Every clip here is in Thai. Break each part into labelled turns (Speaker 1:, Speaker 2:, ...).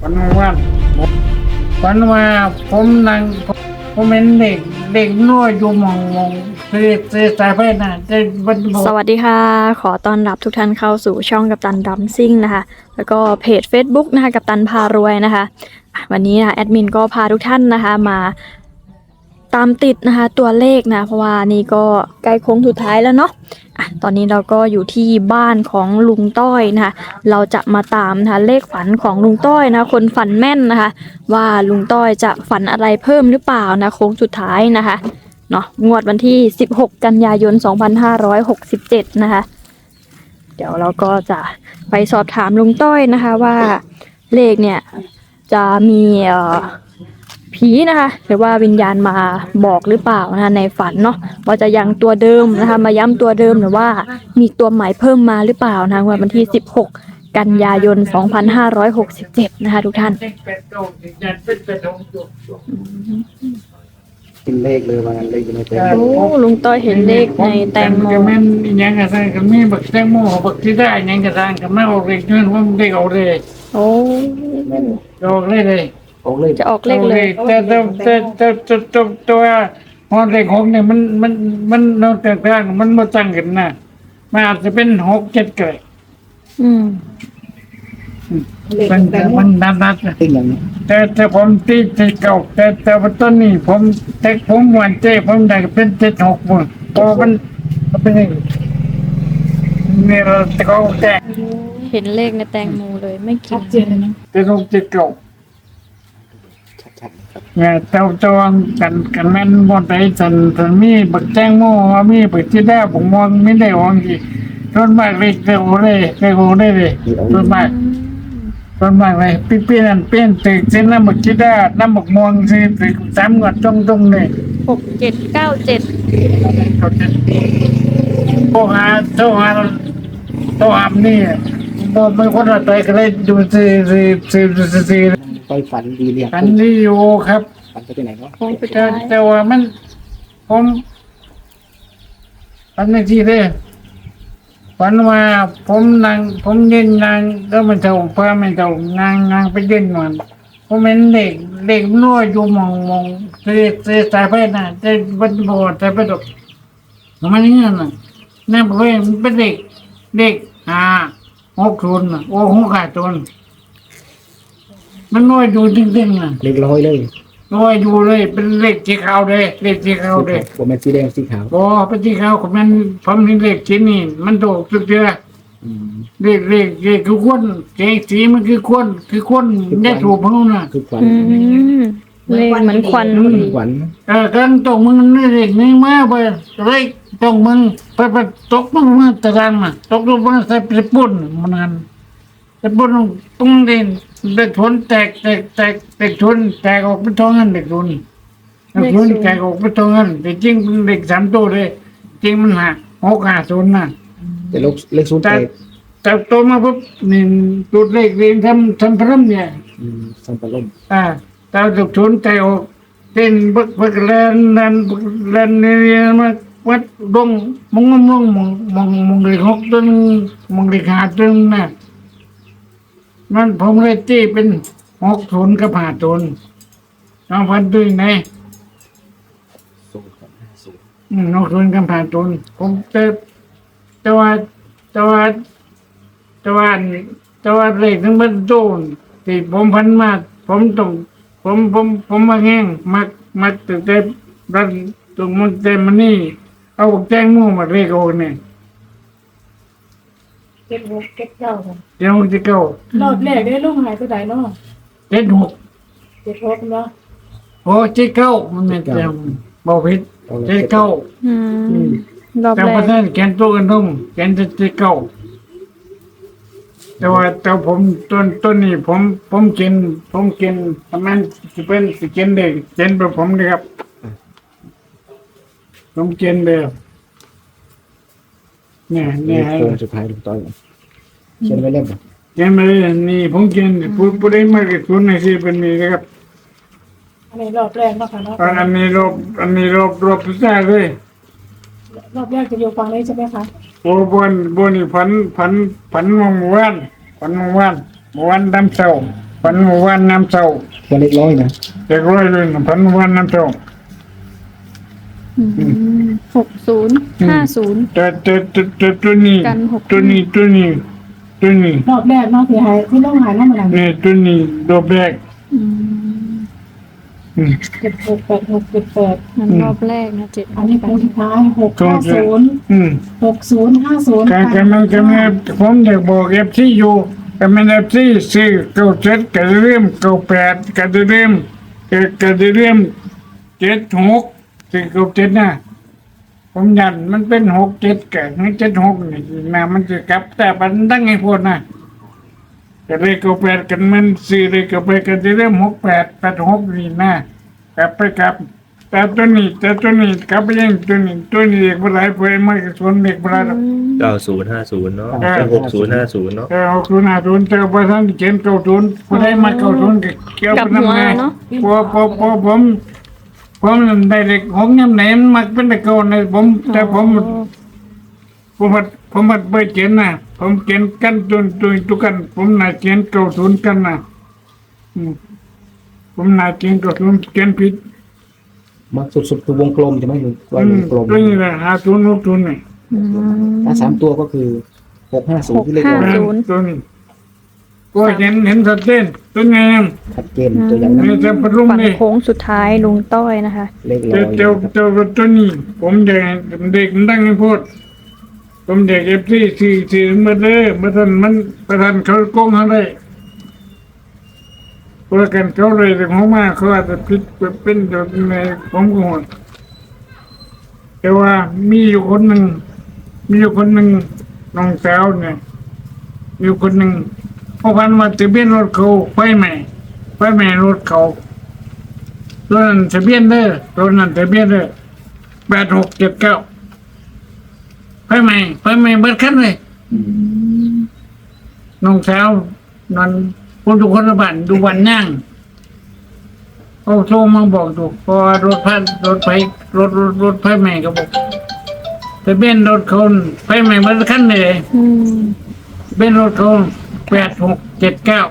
Speaker 1: ฝันว่าฝันว่าผมนั่งผมเห็นเด็กเด็กน้อยอยู่หมองมองเสียเสียสายไปน่ะจะบัน
Speaker 2: สวัสดีค่ะ ขอต้อนรับทุกท่านเข้าสู่ช่องกับตันดัมซิ่งนะคะ แล้วก็เพจ Facebook นะคะกับตันพารวยนะคะอะวันนี้นะแอดมินก็พาทุกท่านนะคะมา ตามติดนะคะ ตัวเลขนะ เพราะว่านี่ก็ใกล้โค้งสุดท้ายแล้วเนาะอะตอนนี้เราก็อยู่ที่บ้านของลุงต้อยนะคะ เราจะมาตามนะคะเลขฝันของลุงต้อยนะคะคนฝันแม่นนะคะ ว่าลุงต้อยจะฝันอะไรเพิ่มหรือเปล่านะโค้งสุดท้ายนะคะเนาะงวดวันที่ 16 กันยายน 2567 นะคะ เดี๋ยวเราก็จะไปสอบถามลุงต้อยนะคะว่าเลขเนี่ยจะมีเอ่อ ผีนะคะหรือว่าวิญญาณมาบอกหรือเปล่านะคะในฝันเนาะว่าจะยังตัวเดิมนะคะ มาย้ำตัวเดิมหรือว่ามีตัวใหม่เพิ่มมาหรือเปล่านะคะงวดวันที่ 16 กันยายน 2567 นะคะทุกท่าน
Speaker 3: เป็นเลขเลยว่างั้นเลขอยู่ในแตง
Speaker 1: ครับ
Speaker 3: โม
Speaker 2: โอ้ลุงต้อยเห็นเลขในแตงโม
Speaker 1: ก็แม่นอีหยังกระซังก็มีบักแตงโมบักที่ได้อิหยังกระซังก็ไม่ออกเลขเงินผมเด็กออกเลย
Speaker 2: โอ้
Speaker 1: ออกเลยเลย
Speaker 3: ออกเลข
Speaker 2: จะออกเลขเลย
Speaker 1: แต่แต่แต่แต่แต่แต่ตัวฮอนเลขหกเนี่ยมันมันมันเราแต่กลางมันมาตั้งกันนะมันอาจจะเป็นหกเจ็ดเกิด
Speaker 2: อืม
Speaker 1: มันมันนัดนัดๆนะ
Speaker 3: ติ้งอย่างนี้
Speaker 1: แต่แต่ผมตีเจ็ดเก่าแต่แต่ว่าต้นนี้ผมแต่ผมหวานเจ้ผมได้เป็นเจ็ดหกหมดเพราะมันมันเป็นอย่างนี้นี่เราจะเขาแก่
Speaker 2: เห็นเลขในแตงโมเลยไม่กิน
Speaker 1: เจ็ดหกเจ็ดเก่า
Speaker 3: ชัดๆนะครับ
Speaker 1: เนี่ยเจ้าเจ้ากันกันแม่นบนไปสันสันมีบักแจ้งโม่ว่ามีบักที่ได้ผมมองไม่ได้วางกี่ต้นมากเลยเร็วเลยเร็วได้เลยต้นมากต้นมากเลยปีปีนั่นเปลี่ยนตึกเส้นน้ำบักที่ได้น้ำบักมวงสิตึกสามงวดตรงตรงๆเลย
Speaker 2: หกเจ็ดเก้าเจ็ด
Speaker 1: เขาจะโทรหาโทรหาโทรหานี่บ่ไม่คนละไปก็เลยดูซีซีซีซี ซี
Speaker 3: ไปฝันดีเรียง
Speaker 1: กันที่อยู่ครับ
Speaker 3: ฝันไปที่ไหนเนาะ
Speaker 2: โค้งสุด
Speaker 1: แต่
Speaker 2: ท้าย
Speaker 1: แต่ว่ามัน ผมฝันในที่เลยฝันว่าผมนั่งผมยืนนั่งก็มันเท่าเพื่อมันเท่านั่งนั่งไปยืนมันผมเห็นเด็กเด็กน้อยอยู่มองมองเสียเสียสายไฟน่ะแต่บันบอดแต่ไปดอกมันนี่น่ะนั่นเพราะมันเป็นเด็ก เด็กอ่าหกทุนน่ะโอ้หกขาดทุน มันน้อยอยู่จริงๆน่ะ
Speaker 3: เลขร้อยเลย
Speaker 1: น้อยอยู่เลย เป็นเลขสีขาวเลยเลขสีขาวเลย
Speaker 3: ผมเป็นสีแดงสีขาว
Speaker 1: โอ้เป็นสีขาวของมันผมเห็นเลขชิ้นนี่ มันโตสุดเดือ
Speaker 3: อืม
Speaker 1: เลขเลขเลขคือคนเลขสีมันคือคนคือคนได้ถูกพ้องน่ะ
Speaker 3: คือฝัน
Speaker 2: อืมเลขเหมือนควัน
Speaker 3: คือฝัน
Speaker 1: เออกันตรงมึงนี่เลขนี่มาไปเลยตรงมึงไปไปตกมึงมาตารางน่ะตกลงมาใส่ไปปุ่นมันนั่นไปปุ่นปุ้งเด่น เด็กทนแตกแตกแตกเด็กทนแตกออกเป็นท้องนั่นเด็กทนเด็กแกออกไปตรงนั้นแต่จริงเป็นเด็กสามตัวเลย จริงมันหักหกห้าศูนย์น่ะ
Speaker 3: แต่เลขเลขศูนย์
Speaker 1: แต่
Speaker 3: แปด
Speaker 1: แต่โตมาปุ๊บนี่ตัวเลขเรียนทำทำพร้อมเนี่ย
Speaker 3: อืมสัมปะล่ม
Speaker 1: อ่าแต่ถูกชนแต่ออกเต้นบึกบึกแลนแลนบึกแลนเนี่ยมาวัดดงมงมงมงมงมงเลขหกต้นมงเลขห้าต้นน่ะ มันผมเลยตีเป็นหกศูนย์กับห้าศูนย์น้องพันธุ์ด้วยไหน
Speaker 3: ศูนย์กับห้าศูนย์
Speaker 1: อืมนกทุนกำผ่านทุนผมจะแต่ว่าแต่ว่าแต่ว่าแต่ว่าเลขทั้งบันโดนที่ผมพันมาผมต้องผมผมผมมาแห้งมักมักตึกแต่รันตรงมันแต่มันนี่เอาแจ้งมั่วมาเลขโอเนี่ย
Speaker 4: เก็บหกเก็บเก้าค่ะ
Speaker 1: เดี๋ยวจะเก้าร
Speaker 4: อบแรกได้ลูกหายตัวใดเนาะ
Speaker 1: เจ็ดหก
Speaker 4: เจ็ดหกเนาะ
Speaker 1: โอ้เจ็ดเก้ามันไม่เต็มเบาผิด
Speaker 3: เอาเล
Speaker 1: เจ็
Speaker 3: ย
Speaker 1: ดเก้า
Speaker 2: อืมรอบ
Speaker 1: แต่
Speaker 2: แร
Speaker 1: ประ
Speaker 2: ก
Speaker 1: เทศแกนตัวกันทุ่งแกนจะจะเก่าแต่ว่าแต่ผมต้นต้นนี้ผมผมกิน ผมกินทำไมจะเป็นสิกินเด็กกินแบบผมเลยครับผมกินแบบ เนี่ย
Speaker 3: เล
Speaker 1: เนี่ย
Speaker 3: ขโค้งสุดท้ายลุงต้อยเขียนไว้เล่มป่ะ
Speaker 1: กินมาเลยนี่ผมกินพูดพูดได้มากกับคุณในที่เป็นนี้นะครับ
Speaker 4: อันนี้รอบแรกเนาะค่ะเนาะ
Speaker 1: อันนี้รอบอันนี้รอบรอบสุดท้ายเลย
Speaker 4: รอบแรกจะอยู่ฝั่งนี้ใช่ไหมคะ
Speaker 1: โอ้บนบนนี่พันพันพันมองหมู่บ้านพันมองหมู่บ้านหมู่บ้านดำเศร้าพัพันวันน้ำเศร้า
Speaker 3: ตัวเลขร้อยนะ
Speaker 1: เด็กร้อยเลยนะพันวันน้ำเศร้า
Speaker 2: หกศูนย์ห้าศูนย์
Speaker 1: แต่แต่แต่แต่ตัวนี้
Speaker 2: กันหก
Speaker 1: ตัวนี้ตัวนี้ตัวนี้
Speaker 4: รอบแรกเนาะที่หายที่ลงหายน้ำมัน
Speaker 1: นี่ตัวนี้ดอกแรกอืม
Speaker 4: เจ็ดหกแปดหกเจ็ดแปด
Speaker 2: นั้นรอบแรกนะเจ็ด
Speaker 4: อันนี้โค้งสุดท้ายหกห้าศูนย์
Speaker 1: อืม
Speaker 4: หกศูนย์ห้าศูนย์
Speaker 1: การกำลังกำลังผมอยากบอกเอฟซีอยู่กำลังเอฟซีซื้อเก้าเจ็ดกระเริ่มเก้าแปดกระเริ่มกระกระเริ่มเจ็ดหกซื้อเก้าเจ็ดนะ ผมยันมันเป็นหกเจ็ดแก่ให้เจ็ดหกนี่นะมันจะกลับ แต่มันตั้งไงพูดนะกระเลยเก้าแปดกันมันซื้อเลยเก้าแปดกระเริ่มหกแปดแปดหกนี่นะกลับไปกลับ แต่ตัวนี้แต่ตัวนี้กลับไปยังตัวนี้ตัวนี้เด็กบ่หลายเพื่อนมากส่วนเด็กบ่หลายหรอก
Speaker 5: เก้าศูนย์ห้าศูนย์เนาะ
Speaker 1: เออ
Speaker 5: หกศูนย์ห้าศูนย์เนาะ
Speaker 1: เออเอาคุณอาทุนเจอประธานเขียนเก้าทุนผู้ใดมาเก้าทุนก็เกี่ยวกับน้ำแน่พอพอพอผม ผมได้เด็กของยำไหนมันมักเป็นแต่เก่าในผม แต่ผม ผมหัดผมหัดไปเขียนนะผมเขียนกันตุนตุนทุกกัน ผมน่าเขียนเก้าทุนกันนะอืมผมน่าเขียนเก้าทุนเขียนผิด
Speaker 3: มักสุดๆคือวงกลมใช่ไหมลุงว
Speaker 1: อื
Speaker 3: ง
Speaker 1: ม
Speaker 3: กลม
Speaker 1: ตัวนี้แหละหาทุนหกทุนนี่
Speaker 3: ถ้าสามตัวก็คือหกห้าศูนย์ที่เลขร้อย
Speaker 2: ศูนย์
Speaker 1: ตัวนี้ ก็เห็นเห็นชัดเจนตัวไง
Speaker 3: ชัดเจนตัวอย่างนั้น
Speaker 1: นี่จะประลุง
Speaker 2: ฝั่ง
Speaker 1: นี่
Speaker 2: โค้งสุดท้ายลุงต้อยนะคะ
Speaker 3: เลขร้อ
Speaker 1: เจ้ายเจ้าเจ้าตัวนี้ ผมเด็กเด็กตั้งให้พูดผมเด็กเอฟซีสี่สี่มาเลยมาทันมันประทันเขาโกงเขาได้เพราะกันเขาเลยแต่ของมาเขาอาจจะผิดเป็นจุดในผมก็หมดแต่ว่ามีอยู่คนหนึ่งมีอยู่คนหนึ่งน้องสาวเนี่ยมีอยู่คนหนึ่ง พอพันมาทะเบียนรถเขาไฟใหม่ไฟใหม่รถเขาตัวนั้นทะเบียนเด้อตัวนั้นทะเบียนเด้อแปดหกเจ็ดเก้าไปใหม่ไปใหม่เบิดขั้นเลยน้องสาวนอนคนทุกคนละบ้านดูวันย่างเขาโทรมาบอกดูพอรถพันรถไฟรถรถรถไฟใหม่ก็บอกทะเบียนรถคนไฟใหม่เบิดขั้นเลย
Speaker 2: อืม
Speaker 1: เป็นรถเขา แปดหกเจ็ดเก้า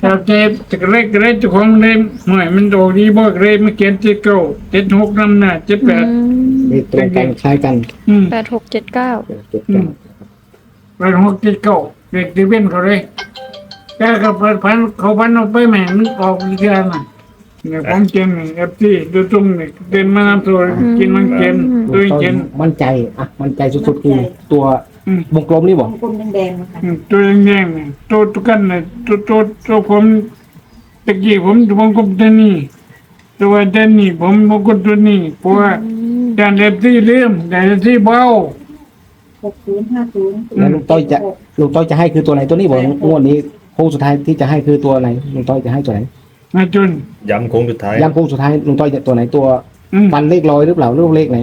Speaker 1: เราเจ็บจะเล็กเล็กเจ้าของเล่มหน่วยมันโดดีบ่เล่มมาเขียนเจ็ดเก้าเจ็ดหกน้ำหน้าเจ็ดแปด
Speaker 3: เลขตรงกันคล้ายกัน
Speaker 1: อืม
Speaker 2: แปดหกเจ็ดเก้า
Speaker 3: เจ็ดเก้า
Speaker 1: แปดหกเจ็ดเก้าเด็กที่เป็นเขาเลยแกก็เปิดพันเขาพันออกไปแม่มันออกอีกแล้วน่ะเนี่ยผมเจนเอฟซีดูตรงนี่เดินมานำตัวกินมันเจน
Speaker 3: ลุ
Speaker 1: ตั
Speaker 3: ง
Speaker 1: ว
Speaker 3: ต้
Speaker 1: เจ
Speaker 3: อย
Speaker 1: น
Speaker 3: มั่นใจอะมั่นใจสุดๆคือตัว
Speaker 1: อืม
Speaker 3: วงกลมนี่บอก
Speaker 6: กลมแดงๆนะคะ
Speaker 1: อืมตัวแดงๆเนี่ยตัวตุกันเนี่ยตัวตัวตัวผมตะกี้ผมผมกบตัวนี้ตัวเดนนี่ผมผมกบตัวนี้เพราะว่าการเล็บที่เลื่อมแต่ที่เบา
Speaker 6: หกศูนย์ห้าศูนย์
Speaker 3: แล้วลุงต้อยจะลุงต้อยจะให้คือตัวไหนตัวนี้บอกงวดนี้โค้งสุดท้ายที่จะให้คือตัวไหนลุงต้อยจะให้ตัวไหน
Speaker 1: มาจน
Speaker 5: ย้ำโค้งสุดท้าย
Speaker 3: ย้ำโค้งสุดท้ายลุงต้อยจะตัวไหนตัว
Speaker 1: อืม
Speaker 3: ฟันเลขร้อยหรือเปล่าหรือเลขไหน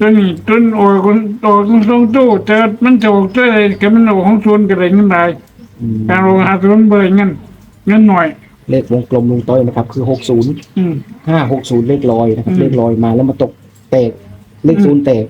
Speaker 1: ตัวนี้ต้นโอ้คนโอ้คนทรงตู้แต่มันจะออกตัวอะไรก็มันออกของส่วนก็ได้เงินได้
Speaker 3: อืม
Speaker 1: การลงหาส่วนเบอร์เงินเงินหน่อย
Speaker 3: เลขวงกลมลุงต้อยนะครับ คือหกศูนย์
Speaker 1: อืม
Speaker 3: ห้าหกศูนย์เลขลอยนะครับ
Speaker 1: อืม
Speaker 3: เลขลอยมาแล้วมาตกแตกเลขศูนย์แตก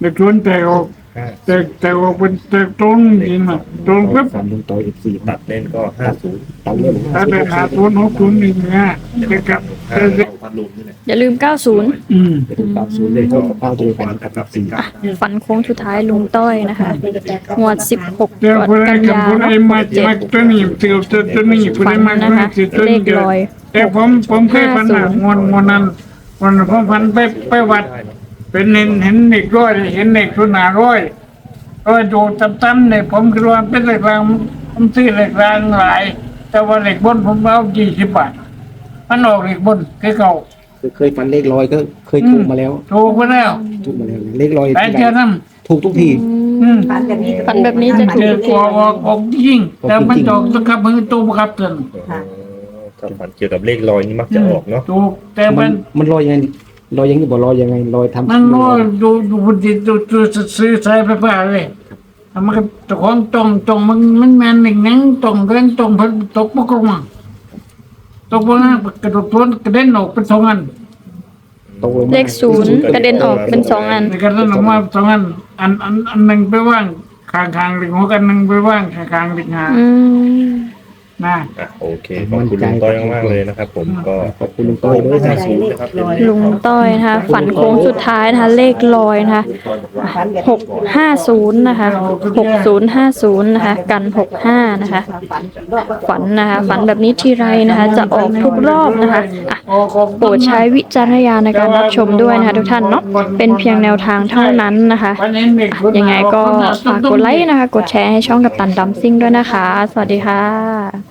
Speaker 1: เด็กชวนแต่ออก
Speaker 5: ห้า
Speaker 1: แต่แต่ออกเป็นแต่ตรงจริงมาตรงปุ๊บ
Speaker 3: สามลุงต้อยอีกสี่
Speaker 5: ตัดเล่นก็ห้าศูนย์
Speaker 3: ตัดเล่ม
Speaker 1: ถ้าได้หาส่วนหกส่วนหนึ่งเนี่ยจะกลับ
Speaker 5: ห้า
Speaker 1: แต่
Speaker 5: พัดลมนี่แหละ
Speaker 2: อย่าลืมเก้าศูนย์
Speaker 1: อืม
Speaker 3: ไปถึงเก้าศูนย์เลขเท่ากับเก้าตัวกันกับกับสี่
Speaker 2: ฝันโค้งสุดท้ายลุงต้อยนะคะงวดสิบหก
Speaker 1: เดี๋ยว
Speaker 2: ก
Speaker 1: ผู้ใด
Speaker 2: กัน
Speaker 1: กับ
Speaker 2: ยา
Speaker 1: ผู้ใด
Speaker 2: เนาะ
Speaker 1: มา
Speaker 2: เจ็ด
Speaker 1: มาตัวนี้เกี่ยวตัวตัวนี้ผู้ใด
Speaker 2: ฝัน
Speaker 1: มา
Speaker 2: นะ
Speaker 1: ตัว
Speaker 2: คะ
Speaker 1: นี้ตัว
Speaker 2: เล
Speaker 1: นี้
Speaker 2: ข
Speaker 1: เกิด
Speaker 2: ลอย
Speaker 1: แต่ผมผมเคยฝันหนัก
Speaker 2: 50
Speaker 1: งอนงอนนั้นวันผมฝันไปไปวัด เป็นเห็นเห็นเด็กร้อยเห็นเด็กทุนหาร้อยก็ดูตั้มๆเนี่ยผมคิดว่าเป็นเหล็กรางผมซื้อเหล็กรางหลาย แต่ว่าเหล็กบนผมเอายี่สิบบาทมันออกเหล็กบนคือเก่า
Speaker 3: คือเคยฟันเลขลอยก็เคยถูกมาแล้ว
Speaker 1: ถูกไปแล้ว
Speaker 3: ถูกมาแล้วเลขลอย
Speaker 1: แต่
Speaker 3: ที่
Speaker 1: เจ้า
Speaker 3: ไหน
Speaker 1: นั่น
Speaker 3: ถูกทุกที
Speaker 1: อืม
Speaker 6: ฝันแบบนี้
Speaker 2: ฝันแบบนี้จะ
Speaker 1: เจ
Speaker 2: ถู
Speaker 1: อกออกออกออกยิ่ง แต่มันออกต้องขับมือตู้บังคับเตือน
Speaker 5: ถ้าฝันเกี่ยวกับเลขลอยนี่มักจะออกเนาะ
Speaker 1: ถูกแต่
Speaker 3: มั
Speaker 1: มันน
Speaker 3: มันลอยยัง ไงลอยยังไงบอกลอยยังไงลอยทำ
Speaker 1: มันก็ดูดูดูดูดูซื้อสายไฟฟ้าเลยแต่มันก็ตะของตรงตรงมันมันแมนหนึ่งนั่งตรงกันตรงพันตกปกมาตกปกมากระโดดทวนกระเด็นออกเป็นสองอัน
Speaker 3: ตกลงมา
Speaker 2: เลขศูนย์กระเด็นออกเป็นสองอัน
Speaker 1: ในกระเด็นออกมาสองอันอันอันอันหนึ่งไปว่างข้างข้างหรือหัวกันหนึ่งไปว่างข้างข้างหรือหา
Speaker 2: อื ม
Speaker 1: นะ
Speaker 5: อะโอเคขอบคุณลุงต้อยมากๆเลยนะครับ ผมก็
Speaker 3: ขอบคุณลุงต้อยด้วย
Speaker 5: ห้า
Speaker 3: นะ
Speaker 5: ศูนย์นะครับเป็นเลข
Speaker 2: ลุงต้อยนะคะ ฝันโค้งสุดท้ายนะคะ เลขลอยนะคะ
Speaker 6: ฝันแบบ
Speaker 2: หกห้าศูนย์นะคะหกศูนย์ห้าศูนย์นะคะ กันหกห้านะคะ
Speaker 6: ฝันรอบ
Speaker 2: ฝันนะคะ ฝันแบบนี้ทีไรนะคะ จะออกทุกรอบนะคะอะ
Speaker 1: โอ้ขอบคุณ
Speaker 2: โปรดใช้วิจารณญาณในการรับชมด้วยนะคะ ทุกท่านเนาะเป็นเพียงแนวทางเท่านั้นนะคะ
Speaker 1: วันนี้เด็ก
Speaker 2: ยังไงก็ฝากกดไลค์นะคะ กดแชร์ให้ช่องกับตันดัมซิ่งด้วยนะคะ สวัสดีค่ะ